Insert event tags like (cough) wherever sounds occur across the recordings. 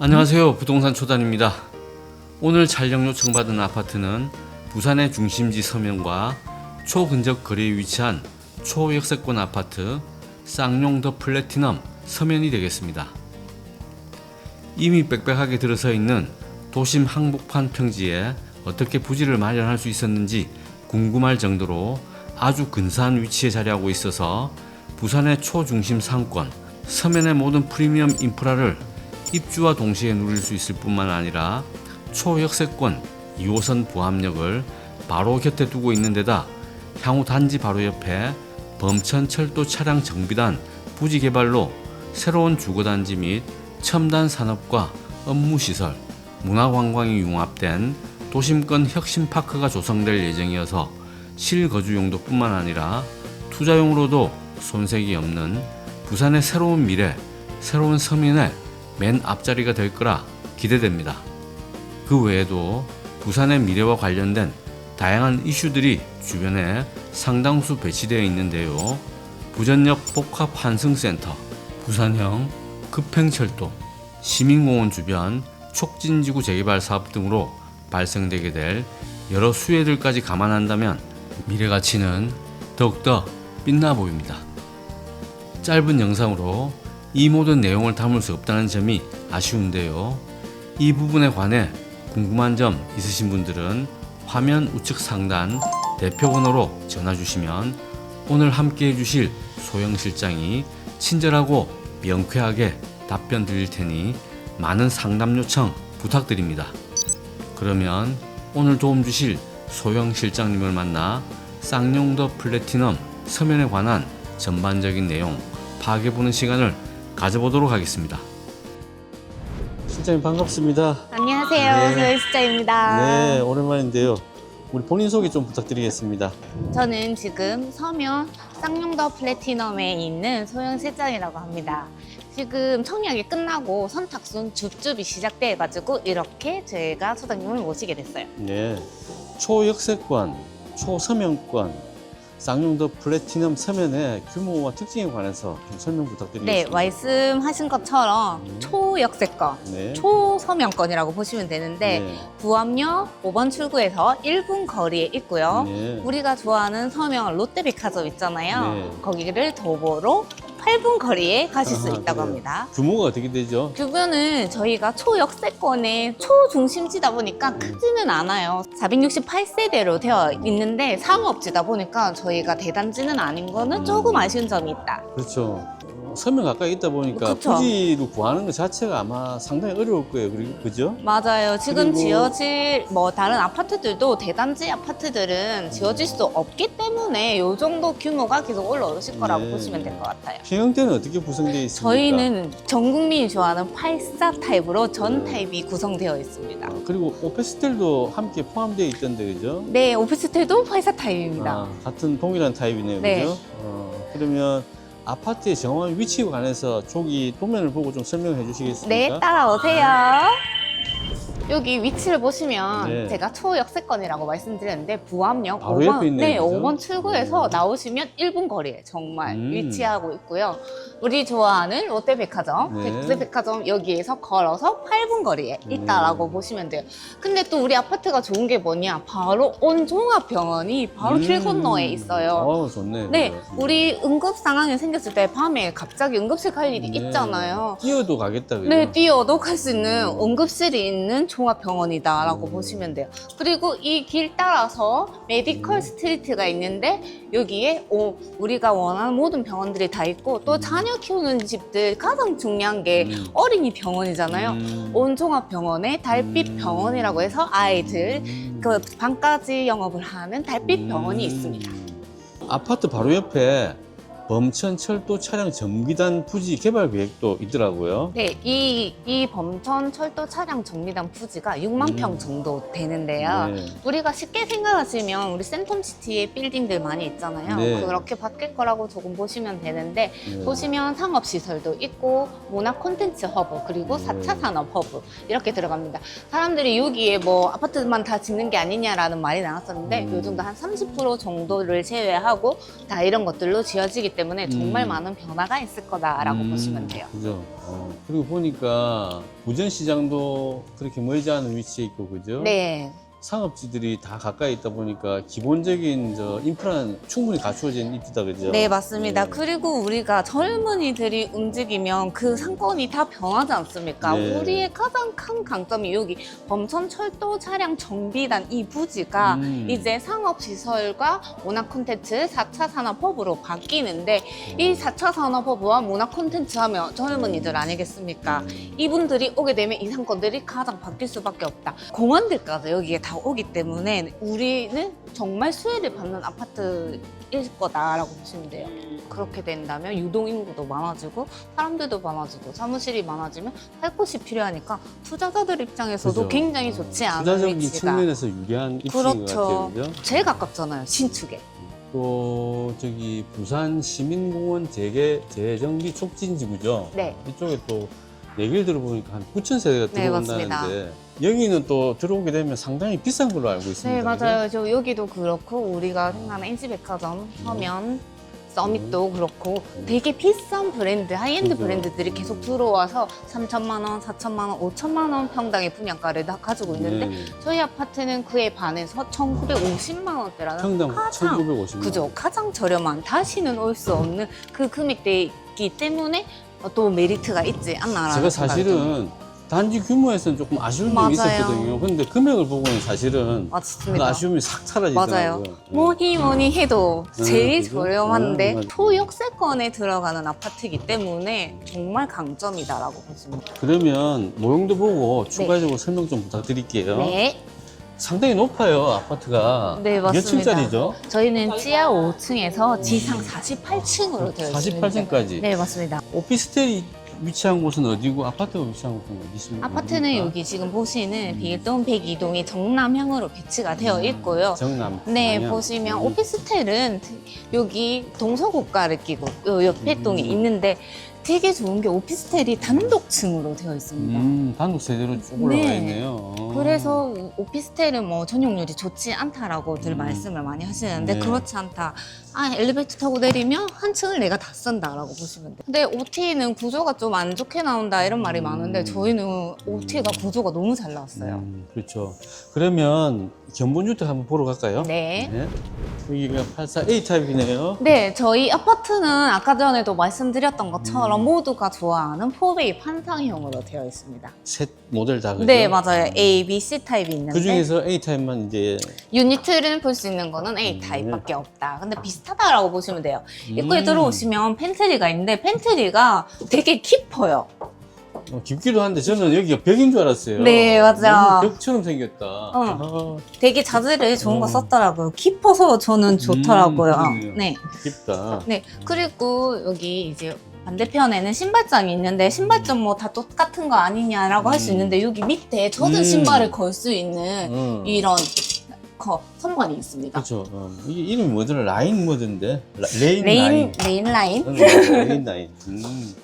안녕하세요. 부동산 초단입니다. 오늘 촬영 요청받은 아파트는 부산의 중심지 서면과 초근접 거리에 위치한 초역세권 아파트 쌍용 더 플래티넘 서면이 되겠습니다. 이미 빽빽하게 들어서 있는 도심 항복판 평지에 어떻게 부지를 마련할 수 있었는지 궁금할 정도로 아주 근사한 위치에 자리하고 있어서 부산의 초중심 상권, 서면의 모든 프리미엄 인프라를 입주와 동시에 누릴 수 있을 뿐만 아니라 초역세권 2호선 부암역을 바로 곁에 두고 있는 데다 향후 단지 바로 옆에 범천 철도 차량 정비단 부지 개발로 새로운 주거단지 및 첨단 산업과 업무시설, 문화관광이 융합된 도심권 혁신파크가 조성될 예정이어서 실거주 용도뿐만 아니라 투자용으로도 손색이 없는 부산의 새로운 미래, 새로운 서민의 맨 앞자리가 될 거라 기대됩니다. 그 외에도 부산의 미래와 관련된 다양한 이슈들이 주변에 상당수 배치되어 있는데요. 부전역 복합 환승센터, 부산형 급행철도, 시민공원 주변 촉진지구 재개발 사업 등으로 발생되게 될 여러 수혜들까지 감안한다면 미래 가치는 더욱더 빛나 보입니다. 짧은 영상으로 이 모든 내용을 담을 수 없다는 점이 아쉬운데요. 이 부분에 관해 궁금한 점 있으신 분들은 화면 우측 상단 대표 번호로 전화 주시면 오늘 함께 해주실 소영 실장이 친절하고 명쾌하게 답변 드릴 테니 많은 상담 요청 부탁드립니다. 그러면 오늘 도움 주실 소영 실장님을 만나 쌍용더 플래티넘 서면에 관한 전반적인 내용 파악해보는 시간을 가져보도록 하겠습니다. 실장님 반갑습니다. 안녕하세요. 네. 소연수자입니다. 네, 오랜만인데요. 우리 본인 소개 좀 부탁드리겠습니다. 저는 지금 서면 쌍용더 플래티넘에 있는 소영 실장이라고 합니다. 지금 청약이 끝나고 선착순 줍줍이 시작돼가지고 이렇게 저희가 소장님을 모시게 됐어요. 네, 초역세권, 초서면권, 쌍용더 플래티넘 서면의 규모와 특징에 관해서 좀 설명 네, 부탁드리겠습니다. 말씀하신 것처럼 음. 초역세권, 네. 초서면권이라고 보시면 되는데 네. 부암역 5번 출구에서 1분 거리에 있고요. 네. 우리가 좋아하는 서명 롯데백화점 있잖아요. 네. 거기를 도보로 8분 거리에 가실 수 아하, 있다고 그래요. 합니다. 규모가 어떻게 되죠? 규모는 저희가 초역세권의 초중심지다 보니까 크지는 않아요. 468세대로 되어 있는데 상업지다 보니까 저희가 대단지는 아닌 거는 조금 아쉬운 점이 있다. 그렇죠. 어, 서면 가까이 있다 보니까 그쵸. 부지로 구하는 것 자체가 아마 상당히 어려울 거예요. 그리고 그죠? 맞아요. 지금 그리고- 지어질 뭐 다른 아파트들도 대단지 아파트들은 지어질 수 없기 때문에 이 정도 규모가 계속 올라오실 거라고 네. 보시면 될 것 같아요. 평형대는 어떻게 구성되어 있습니까? 저희는 전 국민이 좋아하는 84 타입으로 전 네. 타입이 구성되어 있습니다. 아, 그리고 오페스텔도 함께 포함되어 있던데 그죠? 네, 오피스텔도 84 타입입니다. 아, 같은 동일한 타입이네요. 네. 그죠? 어, 그러면 아파트의 정확한 위치에 관해서 조기 도면을 보고 좀 설명해 주시겠습니까? 네, 따라오세요. 여기 위치를 보시면 네. 제가 초역세권이라고 말씀드렸는데 부암역 바로 5번, 옆에 있네요, 네, 그죠? 5번 출구에서 나오시면 1분 거리에 정말 음. 위치하고 있고요. 우리 좋아하는 롯데백화점, 네. 롯데백화점 여기에서 걸어서 8분 거리에 음. 있다라고 보시면 돼요. 근데 또 우리 아파트가 좋은 게 뭐냐? 바로 온종합병원이 바로 길 음. 건너에 있어요. 어, 좋네. 네. 우리 응급 상황이 생겼을 때 밤에 갑자기 응급실 갈 일이 네. 있잖아요. 뛰어도 가겠다 그죠? 네, 뛰어도 갈 수 있는 음. 응급실이 있는 종합병원이다라고 음. 보시면 돼요. 그리고 이 길 따라서 메디컬 음. 스트리트가 있는데 여기에 오, 우리가 원하는 모든 병원들이 다 있고 또 음. 자녀 키우는 집들 가장 중요한 게 음. 어린이 병원이잖아요. 음. 온종합병원의 달빛 음. 병원이라고 해서 아이들 음. 그 밤까지 영업을 하는 달빛 병원이 음. 있습니다. 아파트 바로 옆에 범천 철도 차량 정비단 부지 개발 계획도 있더라고요. 네, 이, 이 범천 철도 차량 정비단 부지가 6만 음. 평 정도 되는데요. 네. 우리가 쉽게 생각하시면 우리 센텀시티에 빌딩들 많이 있잖아요. 네. 그렇게 바뀔 거라고 조금 보시면 되는데 네. 보시면 상업시설도 있고 문화 콘텐츠 허브 그리고 네. 4차 산업 허브 이렇게 들어갑니다. 사람들이 여기에 뭐 아파트만 다 짓는 게 아니냐라는 말이 나왔었는데 음. 요즘도 한 30% 정도를 제외하고 다 이런 것들로 지어지기 때문에 정말 음. 많은 변화가 있을 거다라고 음, 보시면 돼요. 그죠. 어, 그리고 보니까 부전시장도 그렇게 멀지 않은 위치에 있고, 그죠? 네, 상업지들이 다 가까이 있다 보니까 기본적인 저 인프라는 충분히 갖추어진 입지다, 그죠? 네 맞습니다. 네. 그리고 우리가 젊은이들이 움직이면 그 상권이 다 변하지 않습니까? 네. 우리의 가장 큰 강점이 여기 범천 철도 차량 정비단 이 부지가 음. 이제 상업시설과 문화 콘텐츠 4차 산업허브로 바뀌는데 이 4차 산업허브와 문화 콘텐츠 하면 젊은이들 아니겠습니까? 음. 이분들이 오게 되면 이 상권들이 가장 바뀔 수밖에 없다. 공원들까지 여기에 다 오기 때문에 우리는 정말 수혜를 받는 아파트일 거다라고 보시면 돼요. 그렇게 된다면 유동인구도 많아지고 사람들도 많아지고 사무실이 많아지면 살 곳이 필요하니까 투자자들 입장에서도 그죠. 굉장히 어, 좋지 않은 투자적인 위치가 측면에서 유리한 입지인 것 그렇죠. 같아요, 그죠? 제일 가깝잖아요 신축에. 또 저기 부산 시민공원 재개 재정비 촉진지구죠. 네. 이쪽에 또 얘기를 들어보니까 한 9천 세대가 네, 들어온다는데 여기는 또 들어오게 되면 상당히 비싼 걸로 알고 있습니다. 네? 맞아요. 저 여기도 그렇고 우리가 생각하는 NC백화점, 서면, 서밋도 그렇고 음. 되게 비싼 브랜드, 하이엔드 그죠. 브랜드들이 계속 들어와서 3천만 원, 4천만 원, 5천만 원 평당의 분양가를 다 가지고 있는데 네. 저희 아파트는 그에 반해서 1,950만 원대라는 평당 가장 1,950만 그죠 가장 저렴한 다시는 올 수 없는 그 금액대이기 때문에 또 메리트가 있지 않나라는 제가 생각이 듭니다. 사실은 단지 규모에서는 조금 아쉬운 점이 맞아요. 있었거든요. 근데 금액을 보고는 사실은 그 맞습니다. 아쉬움이 싹 사라지더라고요. 맞아요. 네. 뭐니 뭐니 해도 음, 제일 그죠? 저렴한데 음, 맞아요. 초역세권에 들어가는 아파트이기 때문에 정말 강점이다라고 보시면 돼요. 그러면 모형도 보고 추가적으로 설명 좀 부탁드릴게요. 네, 상당히 높아요 아파트가. 네, 몇 맞습니다. 층짜리죠? 저희는 지하 5층에서 지상 48층으로 되어 있습니다. 48층까지. 네, 맞습니다. 오피스텔이 위치한 곳은 어디고 아파트가 위치한 곳은 어디 있습니까? 아파트는 여기 지금 보시는 비일동 102동이 정남향으로 배치가 되어 있고요. 정남. 네, 방향. 보시면 음. 오피스텔은 여기 동서고가를 끼고 요 옆에 음. 동에 있는데 되게 좋은 게 오피스텔이 단독층으로 되어 있습니다. 음, 단독 세대로 쭉 올라가 네. 있네요. 그래서 오피스텔은 뭐 전용률이 좋지 않다라고들 음. 말씀을 많이 하시는데 네. 그렇지 않다. 아 엘리베이터 타고 내리면 한 층을 내가 다 쓴다라고 보시면 돼요. 근데 OT는 구조가 좀 안 좋게 나온다 이런 말이 음. 많은데 저희는 OT가 구조가 너무 잘 나왔어요. 음, 그렇죠. 그러면 견본주택 한번 보러 갈까요? 네. 여기가 84A 타입이네요. 네, 저희 아파트는 아까 전에도 말씀드렸던 것처럼 음. 모두가 좋아하는 4베이 판상형으로 되어 있습니다. 셋 모델 다 그죠? 네, 맞아요. A, B, C 타입이 있는데 그 중에서 A 타입만 이제 유니트를 볼 수 있는 거는 A 음. 타입밖에 없다. 근데 비슷하다라고 보시면 돼요. 입구에 음, 들어오시면 팬트리가 있는데 팬트리가 되게 깊어요. 어, 깊기도 한데 저는 여기가 벽인 줄 알았어요. 네, 맞아. 너무 벽처럼 생겼다. 아, 되게 자재를 좋은 거 어. 썼더라고요. 깊어서 저는 좋더라고요. 음, 그러네요. 네. 깊다. 네. 그리고 여기 이제 반대편에는 신발장이 있는데 신발장 뭐 다 똑같은 거 아니냐라고 할수 음. 있는데 여기 밑에 젖은 음. 신발을 걸 수 있는 어. 이런 거 선반이 있습니다. 그렇죠. 어. 이게 이름이 뭐더라? 라인 뭐던데? 라, 레인, 레인 라인. 레인 라인. 응, 레인 라인. 음.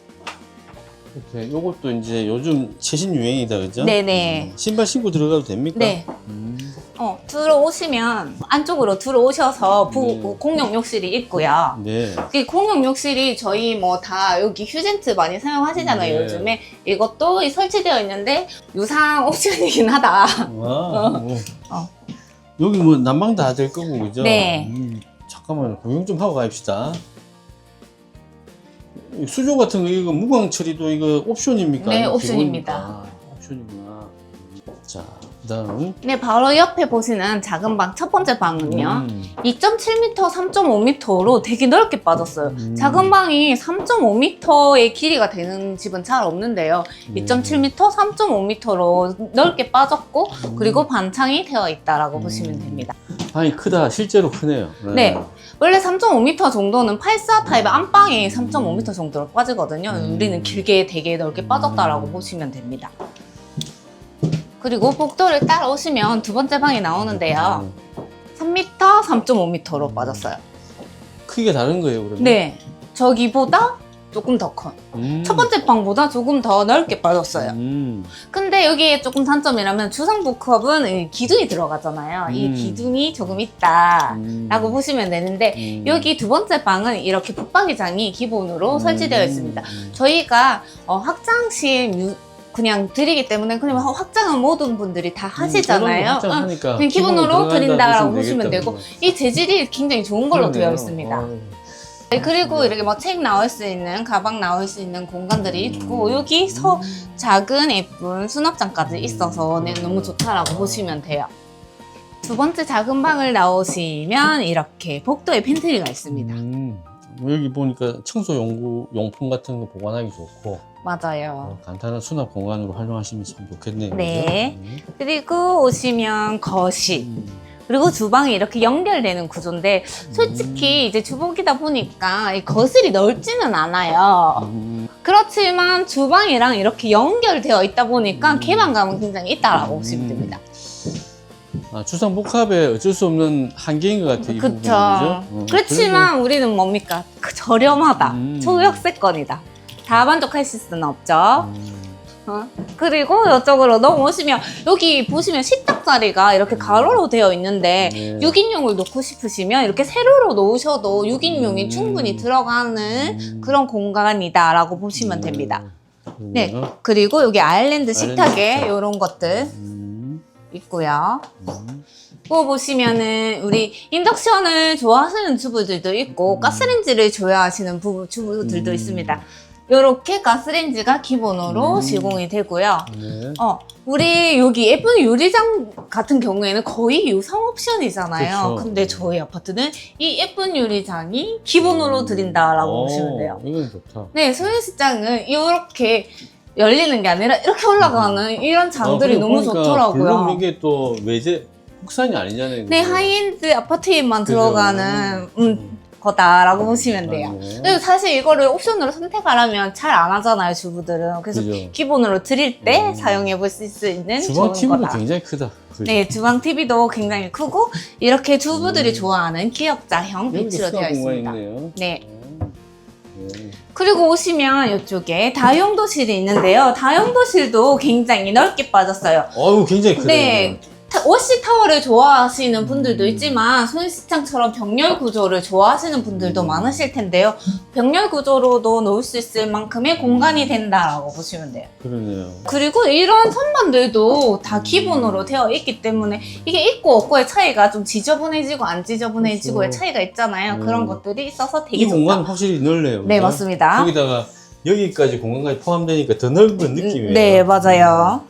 이렇게 요것도 이제 요즘 최신 유행이다, 그죠? 네네. 음. 신발 신고 들어가도 됩니까? 네. 음. 어, 들어오시면 안쪽으로 들어오셔서 부, 네. 공용 욕실이 있고요. 네. 그 공용 욕실이 저희 뭐 다 여기 휴젠트 많이 사용하시잖아요, 네. 요즘에. 이것도 설치되어 있는데 유상 옵션이긴 하다. 와, 뭐. 어. 여기 뭐 난방 다 될 거고, 그죠? 네. 음, 잠깐만, 구경 좀 하고 갑시다. 이 수조 같은 거, 이거 무광 처리도 이거 옵션입니까? 네, 옵션입니다. 기본입니까? 아, 옵션이구나. 자, 그 다음. 네, 바로 옆에 보시는 작은 방, 첫 번째 방은요. 2.7m, 3.5m로 되게 넓게 빠졌어요. 음. 작은 방이 3.5m의 길이가 되는 집은 잘 없는데요. 네. 2.7m, 3.5m로 넓게 빠졌고, 음. 그리고 반창이 되어 있다라고 음. 보시면 됩니다. 방이 크다. 실제로 크네요. 네. 원래 3.5m 정도는 84 타입의 안방이 3.5m 정도로 빠지거든요. 음. 우리는 길게 되게 넓게 빠졌다라고 음. 보시면 됩니다. 그리고 복도를 따라오시면 두 번째 방이 나오는데요. 음. 3m, 3.5m로 빠졌어요. 크기가 다른 거예요, 그러면? 네. 저기보다 조금 더 커. 음. 첫 번째 방보다 조금 더 넓게 빠졌어요. 음. 근데 여기에 조금 단점이라면 주상복합은 이 기둥이 들어가잖아요. 이 음. 기둥이 조금 있다. 음. 라고 보시면 되는데 음. 여기 두 번째 방은 이렇게 붙박이장이 기본으로 음. 설치되어 있습니다. 음. 저희가 어, 확장실 유- 그냥 드리기 때문에 그냥 확장은 모든 분들이 다 하시잖아요. 어, 확장하니까 그냥 기본으로 드린다라고 보시면 되고 이 재질이 굉장히 좋은 걸로 그러네요. 되어 있습니다. 아유. 네, 그리고 이렇게 뭐 책 나올 수 있는 가방 나올 수 있는 공간들이 있고 여기 서 작은 예쁜 수납장까지 있어서 네, 너무 좋다라고 보시면 돼요. 두 번째 작은 방을 나오시면 이렇게 복도에 팬트리가 있습니다. 음. 여기 보니까 청소 용구 용품 같은 거 보관하기 좋고 맞아요. 어, 간단한 수납 공간으로 활용하시면 참 좋겠네요. 네. 그죠? 그리고 오시면 거실. 음. 그리고 주방이 이렇게 연결되는 구조인데 솔직히 이제 주복이다 보니까 이 거실이 넓지는 않아요. 음. 그렇지만 주방이랑 이렇게 연결되어 있다 보니까 음. 개방감은 굉장히 있다라고 음. 보시면 됩니다. 아, 주상복합에 어쩔 수 없는 한계인 것 같아요. 이 부분은, 그쵸. 그죠? 어, 그렇지만 우리는 뭡니까? 그 저렴하다. 음. 초역세권이다. 다 만족하실 수는 없죠. 음. 어? 그리고 이쪽으로 넘어오시면 여기 보시면 식탁 자리가 이렇게 가로로 되어 있는데 네. 6인용을 놓고 싶으시면 이렇게 세로로 놓으셔도 6인용이 음. 충분히 들어가는 음. 그런 공간이다라고 보시면 됩니다. 음. 네. 그러네요. 그리고 여기 아일랜드 식탁에 식탁. 이런 것들 음. 있고요. 음. 또 보시면은 우리 인덕션을 좋아하시는 주부들도 있고 음. 가스레인지를 좋아하시는 부부, 주부들도 음. 있습니다. 이렇게 가스레인지가 기본으로 음. 시공이 되고요. 네. 어, 우리 여기 예쁜 유리장 같은 경우에는 거의 유상 옵션이잖아요. 그렇죠. 근데 저희 아파트는 이 예쁜 유리장이 기본으로 드린다라고 오, 보시면 돼요. 이건 좋다. 네, 소유시장은 이렇게 열리는 게 아니라 이렇게 올라가는 이런 장들이 아, 너무 그러니까 좋더라고요. 이게 또 외제 국산이 아니잖아요. 네? 하이엔드 아파트에만 그죠? 들어가는 음, 거다라고 보시면 돼요. 맞네. 그리고 사실 이거를 옵션으로 선택하라면 잘 안 하잖아요, 주부들은. 그래서 그죠. 기본으로 드릴 때 음. 사용해 볼 수 있는 주방 좋은 TV도 거다. 굉장히 크다. 그죠? 네, 주방 TV도 굉장히 크고 이렇게 주부들이 음. 좋아하는 기역자형 배치로 되어 공간이 있습니다. 있네요. 네. 그리고 오시면 이쪽에 다용도실이 있는데요. 다용도실도 굉장히 넓게 빠졌어요. 어우 굉장히 크다. 네. 타- 워시 타워를 좋아하시는 분들도 있지만 손시장처럼 병렬 구조를 좋아하시는 분들도 음. 많으실 텐데요. 병렬 구조로도 놓을 수 있을 만큼의 공간이 된다라고 보시면 돼요. 그러네요. 그리고 이런 선반들도 다 기본으로 되어 있기 때문에 이게 있고 없고의 차이가 좀 지저분해지고 안 지저분해지고의 그렇죠. 차이가 있잖아요. 음. 그런 것들이 있어서 되게 이 좋다. 공간 확실히 넓네요. 네, 그죠? 맞습니다. 거기다가 여기까지 공간까지 포함되니까 더 넓은 느낌이에요. 네, 맞아요.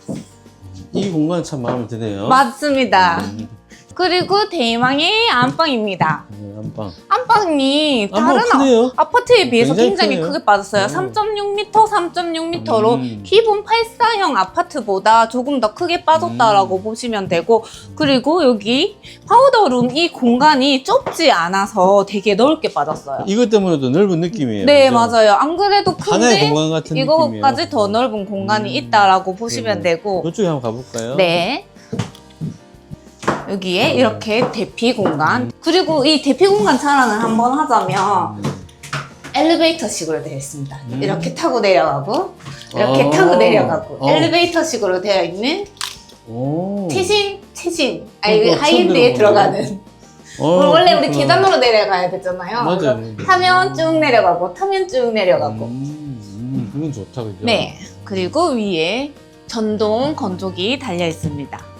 이 공간 참 마음에 드네요. 맞습니다. 음, 그리고 대망의 안방입니다. 네, 안방. 안방이 안방 다른 아, 크네요. 아 파트에 비해서 굉장히 굉장히 크네요. 크게 빠졌어요. 음. 3.6m, 3.6m로 음. 기본 84형 아파트보다 조금 더 크게 빠졌다라고 음. 보시면 되고 그리고 여기 파우더룸 이 공간이 좁지 않아서 되게 넓게 빠졌어요. 이것 때문에도 넓은 느낌이에요. 네, 그죠? 맞아요. 안 그래도 하나의 큰데 공간 같은 느낌이에요. 더 넓은 공간이 음. 있다라고 보시면 네. 되고 이쪽에 한번 가볼까요? 네. 여기에 이렇게 대피 공간 음. 그리고 이 대피 공간 자랑을 한번 하자면 음. 엘리베이터식으로 되어 있습니다. 음. 이렇게 타고 내려가고 이렇게 어. 타고 내려가고 어. 엘리베이터식으로 되어 있는 오. 최신 최신 어, 아니 처음 하이엔드에. 들어가는 어, 원래 우리 그렇구나. 계단으로 내려가야 되잖아요. 맞아요. 그래서 타면 쭉 내려가고 타면 쭉 내려가고 음, 음, 그건 좋다 그죠? 네 그리고 위에 전동 건조기 달려 있습니다.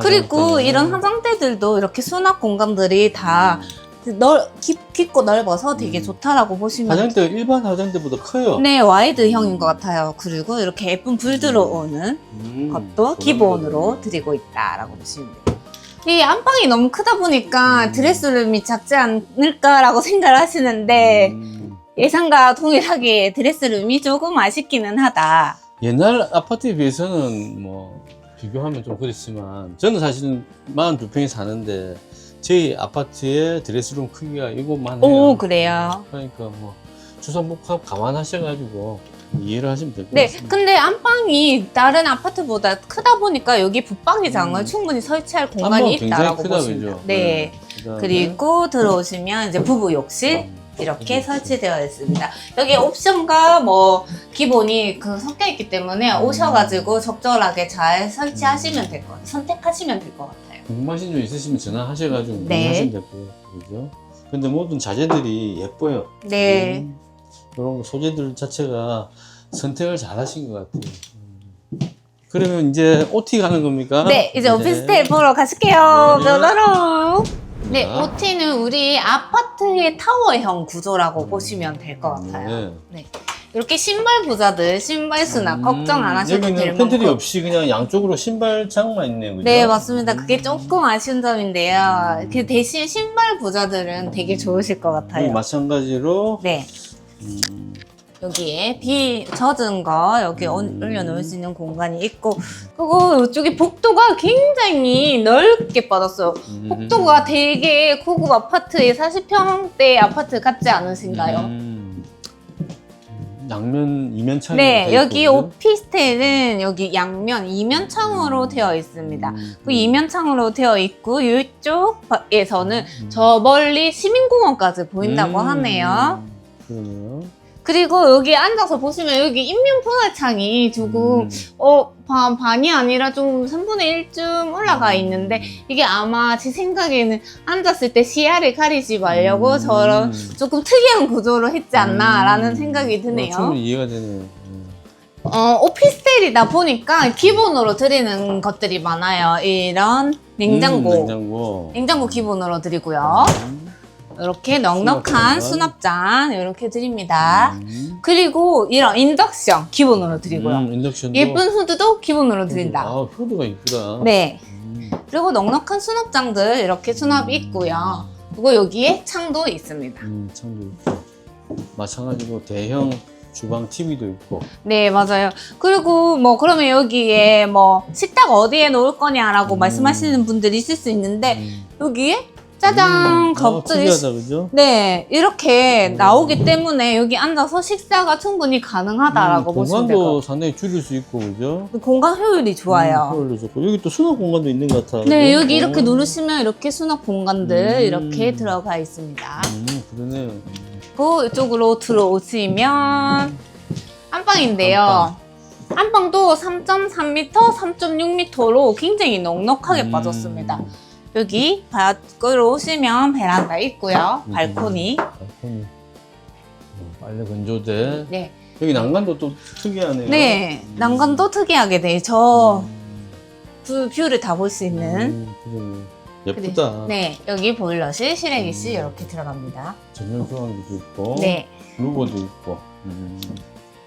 그리고 이런 화장대들도 이렇게 수납 공간들이 다 넓, 깊, 깊고 넓어서 되게 음. 좋다라고 보시면 화장대가 일반 화장대보다 커요. 네 와이드형인 것 같아요. 그리고 이렇게 예쁜 불 들어오는 음, 것도 그런 기본으로 거구나. 드리고 있다라고 보시면 돼요. 이 안방이 너무 크다 보니까 음. 드레스룸이 작지 않을까라고 (laughs) 생각을 하시는데 음. 예상과 동일하게 드레스룸이 조금 아쉽기는 하다. 옛날 아파트에 비해서는 뭐 비교하면 좀 그렇지만 저는 사실은 42평에 사는데 저희 아파트의 드레스룸 크기가 이것만 해요. 오 그래요. 그러니까 뭐 주상복합 감안하셔가지고 이해를 하시면 될 것 네, 같습니다. 근데 안방이 다른 아파트보다 크다 보니까 여기 붙박이장을 음. 충분히 설치할 안방 공간이 굉장히 있다라고 크다 보시면 그죠? 돼요. 네. 그다음에 그리고 들어오시면 이제 부부 욕실, 음, 이렇게 설치되어 있습니다. 여기 옵션과 뭐 기본이 그 섞여 있기 때문에 오셔가지고 적절하게 잘 설치하시면 될 것. 선택하시면 될 것 같아요. 궁금하신 점 있으시면 전화하셔가지고 네. 문의하시면 될 것 같아요. 그죠? 근데 모든 자재들이 예뻐요. 네. 음, 이런 소재들 자체가 선택을 잘 하신 것 같아요. 음. 그러면 이제 OT 가는 겁니까? 네, 이제 오피스텔 보러 가실게요. 네. 뾰로 롱. 네, 자. OT는 우리 아파트의 타워형 구조라고 보시면 될 것 같아요. 네. 이렇게 신발 부자들, 신발 수납 걱정 안 하셔도 될 음, 여기는 만큼. 팬트리 없이 그냥 양쪽으로 신발장만 있네요. 그죠? 네, 맞습니다. 그게 조금 아쉬운 점인데요. 그 대신 신발 부자들은 되게 좋으실 것 같아요. 마찬가지로 네, 음, 여기에 비 젖은 거 여기 올- 올려놓을 수 있는 공간이 있고, 그리고 이쪽에 복도가 굉장히 넓게 빠졌어요. 음, 복도가 되게 고급 아파트의 40평대 아파트 같지 않으신가요? 음, 양면 이면 창이 네, 다 여기 그죠? 오피스텔은 여기 양면 이면 창으로 되어 있습니다. 음, 그 이면 창으로 되어 있고 이쪽에서는 음. 저 멀리 시민공원까지 보인다고 음, 하네요. 그러네요. 그리고 여기 앉아서 보시면 여기 인면 분할창이 조금 음. 어 반, 반이 아니라 좀 3분의 1쯤 올라가 있는데 이게 아마 제 생각에는 앉았을 때 시야를 가리지 말려고 음. 저런 조금 특이한 구조로 했지 않나라는 음. 생각이 드네요. 어, 충분히 이해가 되네요. 음. 어, 오피스텔이다 보니까 기본으로 드리는 것들이 많아요. 이런 냉장고. 음, 냉장고. 냉장고 기본으로 드리고요. 음. 이렇게 넉넉한 수납장. 이렇게 드립니다. 음. 그리고 이런 인덕션 기본으로 드리고요. 음, 인덕션도. 예쁜 후드도 기본으로 드린다. 아, 후드가 이쁘다. 네. 음. 그리고 넉넉한 수납장들 이렇게 수납이 있고요. 그리고 여기에 창도 있습니다. 음, 창도 있고. 마찬가지로 대형 주방 TV도 있고. 네, 맞아요. 그리고 뭐 그러면 여기에 뭐 식탁 어디에 놓을 거냐라고 음. 말씀하시는 분들이 있을 수 있는데 음. 여기에 짜잔 음, 컵들이 아, 그죠? 네, 이렇게 음. 나오기 때문에 여기 앉아서 식사가 충분히 가능하다라고 음, 보시면 될 공간도 것 상당히 줄일 수 있고, 그죠? 같아요. 공간 효율이 좋아요. 음, 효율도 좋고. 여기 또 수납 공간도 있는 것 같아. 네, 그죠? 여기 이렇게 어. 누르시면 이렇게 수납 공간들 음. 이렇게 들어가 있습니다. 음, 그러네요. 그리고 이쪽으로 들어오시면 안방인데요. 안방 도 3.3m, 3.6m로 굉장히 넉넉하게 음. 빠졌습니다. 여기 밖으로 오시면 베란다 있고요. 음. 발코니. 발코니. 어, 빨래 건조대. 네. 여기 난간도 또 특이하네요. 네, 음. 난간도 특이하게 돼. 저 음. 뷰, 뷰를 다 볼 수 있는. 음. 예쁘다. 네, 여기 보일러실, 실외기실 음. 이렇게 들어갑니다. 전용 소화기도 있고. 네. 루버도 있고. 음.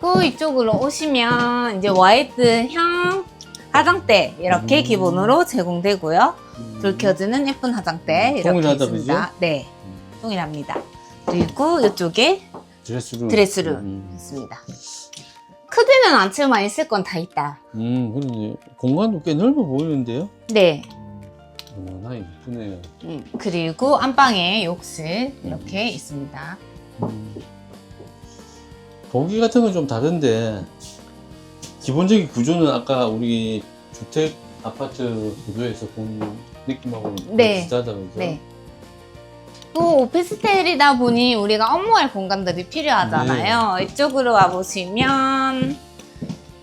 그 이쪽으로 오시면 이제 와이드형 화장대 이렇게 음. 기본으로 제공되고요. 음. 불 켜지는 예쁜 화장대 음, 이렇게 동일하다, 있습니다. 네, 음. 동일합니다. 그리고 이쪽에 드레스룸. 드레스룸 음. 있습니다. 크지는 않지만 있을 건 다 있다. 음, 그러네. 공간도 꽤 넓어 보이는데요? 네. 어머나, 이쁘네요. 음, 그리고 안방에 욕실 이렇게 있습니다. 음. 보기 같은 건 좀 다른데, 기본적인 구조는 아까 우리 주택 아파트 구조에서 본 느낌하고 네. 비슷하다, 그죠? 네. 또 오피스텔이다 보니 우리가 업무할 공간들이 필요하잖아요. 네. 이쪽으로 와보시면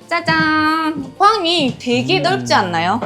짜잔! 방이 되게 음. 넓지 않나요?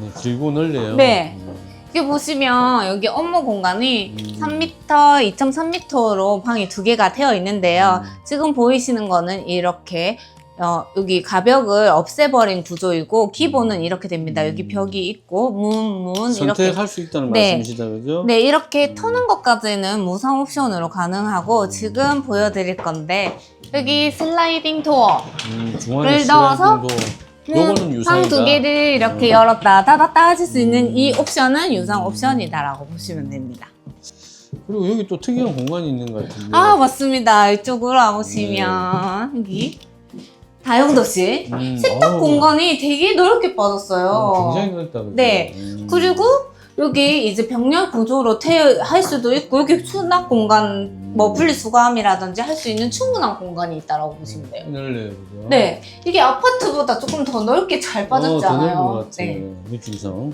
네, 길고 넓네요. 네. 음. 여기 보시면 여기 업무 공간이 음. 3m, 2.3m로 방이 두 개가 되어 있는데요. 음. 지금 보이시는 거는 이렇게 어, 여기 가벽을 없애버린 구조이고 기본은 이렇게 됩니다. 여기 벽이 있고 문, 문 이렇게 선택할 수 있다는 네. 말씀이시다, 그죠? 네, 이렇게 음. 터는 것까지는 무상 옵션으로 가능하고 지금 보여드릴 건데 여기 슬라이딩 도어 음, 중앙에 를 넣어서 슬라이딩도 요거는 방 유상이다. 두 개를 이렇게 음. 열었다 닫았다 하실 수 있는 음. 이 옵션은 유상 옵션이다라고 보시면 됩니다. 그리고 여기 또 특이한 공간이 있는 것 같은데. 아 맞습니다. 이쪽으로 와보시면 여기 다용도 실 음, 세탁 어우, 공간이 되게 넓게 빠졌어요. 어, 굉장히 넓다. 그죠? 네. 음. 그리고 여기 이제 병렬 구조로 태- 할 수도 있고 여기 수납 공간 뭐 분리수거함이라든지 할 수 있는 충분한 공간이 있다라고 보시면 돼요. 넓네요, 그죠? 네, 이게 아파트보다 조금 더 넓게 잘 어, 더 넓은 것 빠졌잖아요. 같아. 네. 느낌상.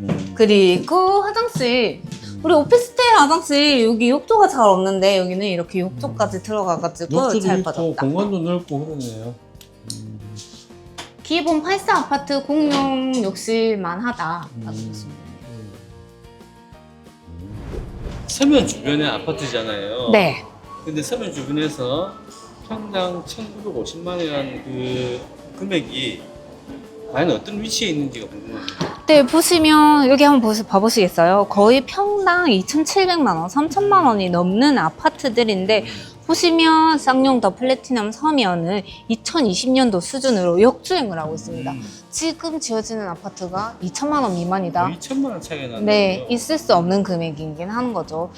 음. 그리고 화장실 음. 우리 오피스텔 화장실 여기 욕조가 잘 없는데 여기는 이렇게 욕조까지 들어가가지고 욕조도 잘 있고 빠졌다. 공간도 넓고 그러네요. 기본 8사 아파트 공용 욕실만 하다. 음. 돼요. 서면 주변에 아파트잖아요. 네. 근데 서면 주변에서 평당 1,950만 원그 금액이 과연 어떤 위치에 있는지가 궁금합니다. 네, 보시면 여기 한번 보시, 봐보시겠어요? 거의 평당 2,700만 원, 3천만 원이 넘는 아파트들인데 보시면 쌍용 더 플래티넘 서면은 2020년도 수준으로 역주행을 하고 있습니다. 음. 지금 지어지는 아파트가 2천만 원 미만이다. 2천만 원 차이가 나는 네, 있을 수 없는 금액이긴 하는 거죠.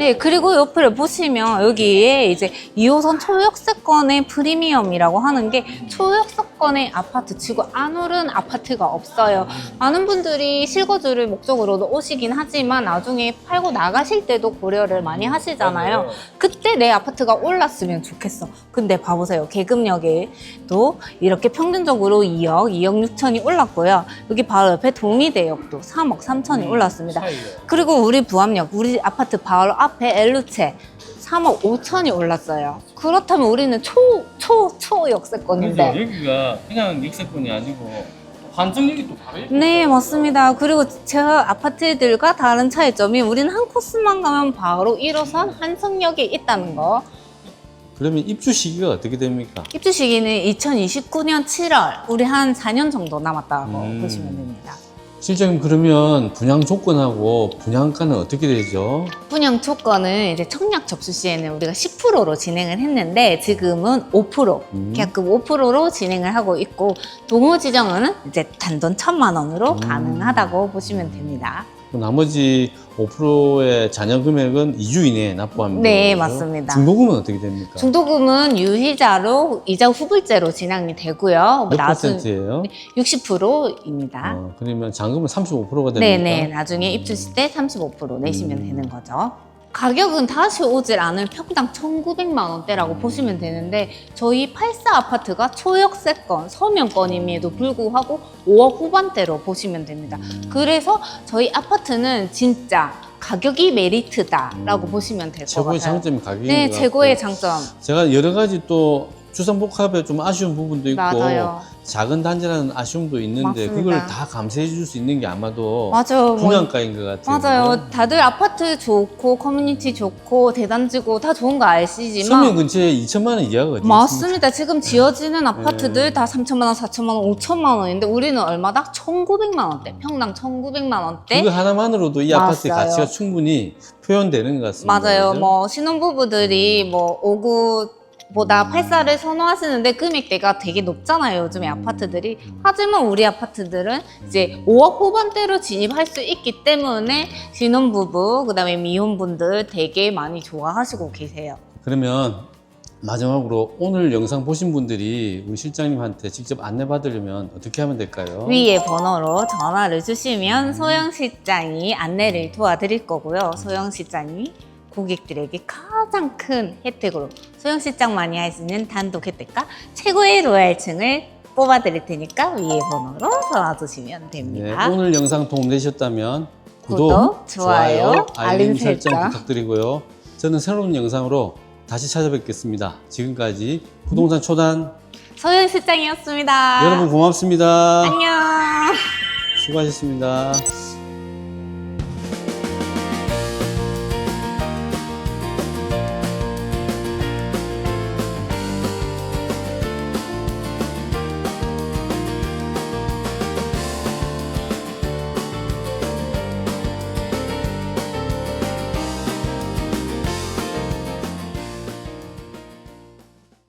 네, 그리고 옆을 보시면 여기에 이제 2호선 초역세권의 프리미엄이라고 하는 게 초역세권의 아파트 치고 안 오른 아파트가 없어요. 많은 분들이 실거주를 목적으로도 오시긴 하지만 나중에 팔고 나가실 때도 고려를 많이 하시잖아요. 그때 내 아파트가 올랐으면 좋겠어. 근데 봐보세요. 계급역에도 이렇게 평균적으로 2억, 2억 6천이 올랐고요. 여기 바로 옆에 동의대역도 3억 3천이 음. 올랐습니다. 그리고 우리 부암역, 우리 아파트 바로 앞에 엘루체 3억 5천이 올랐어요. 그렇다면 우리는 초, 초, 초 역세권인데. 여기가 그냥 역세권이 아니고 환정역이 또 옆에 네. 맞습니다. 그리고 제 아파트들과 다른 차이점이 우리는 한 코스만 가면 바로 1호선 한성역에 있다는 거. 그러면 입주 시기가 어떻게 됩니까? 입주 시기는 2029년 7월. 우리 한 4년 정도 남았다고 음. 보시면 됩니다. 실장님 그러면 분양 조건하고 분양가는 어떻게 되죠? 분양 조건은 이제 청약 접수 시에는 우리가 10%로 진행을 했는데 지금은 5% 음. 계약금 5%로 진행을 하고 있고 동호 지정은 이제 단돈 1천만 원으로 음. 가능하다고 보시면 됩니다. 나머지 5%의 잔여 금액은 2주 이내에 납부하면 네? 맞습니다. 중도금은 어떻게 됩니까? 중도금은 유희자로 이자 후불제로 진행이 되고요. 몇 나중- 퍼센트예요? 60%입니다. 어, 그러면 잔금은 35%가 됩니까? 네네, 나중에 입주시 때 35% 내시면 음. 되는 거죠. 가격은 다시 오질 않을 평당 1,900만 원대라고 보시면 되는데 저희 84 아파트가 초역세권, 서면권임에도 불구하고 5억 후반대로 보시면 됩니다. 음. 그래서 저희 아파트는 진짜 가격이 메리트다라고 음. 보시면 될것 최고의 같아요. 장점이 가격인 네, 것 최고의 같고. 장점. 제가 여러 가지 또 주상복합에 좀 아쉬운 부분도 있고 맞아요. 작은 단지라는 아쉬움도 있는데 맞습니다. 그걸 다 감수해 줄 수 있는 게 아마도 맞아요. 뭐 분양가인 것 같아요. 맞아요. 다들 아파트 좋고 커뮤니티 좋고 대단지고 다 좋은 거 아시지만 서면 근처에 2천만 원 있습니까? 맞습니다. 지금 지어지는 아파트들 네. 다 3천만 원, 4천만 원, 5천만 원인데 우리는 얼마다? 1,900만 원대. 평당 1,900만 원대. 그거 하나만으로도 이 아파트의 맞아요. 가치가 충분히 표현되는 것 같습니다. 맞아요. 그죠? 뭐 신혼부부들이 뭐 오구 보다 음. 8사를 선호하시는데 금액대가 되게 높잖아요. 요즘에 음. 아파트들이. 하지만 우리 아파트들은 이제 5억 후반대로 진입할 수 있기 때문에 신혼부부, 그 다음에 미혼분들 되게 많이 좋아하시고 계세요. 그러면 마지막으로 오늘 영상 보신 분들이 우리 실장님한테 직접 안내 받으려면 어떻게 하면 될까요? 위에 번호로 전화를 음. 주시면 소영 실장이 안내를 도와드릴 거고요. 소영 실장이 고객들에게 가장 큰 혜택으로 소영 실장만이 할 수 있는 단독 혜택과 최고의 로얄층을 뽑아드릴 테니까 위에 번호로 전화 주시면 네, 됩니다. 오늘 영상 도움되셨다면 구독, 구독, 좋아요, 알림 알림 설정. 부탁드리고요. 저는 새로운 영상으로 다시 찾아뵙겠습니다. 지금까지 부동산 초단 소영 실장이었습니다. 여러분 고맙습니다. 안녕. 수고하셨습니다.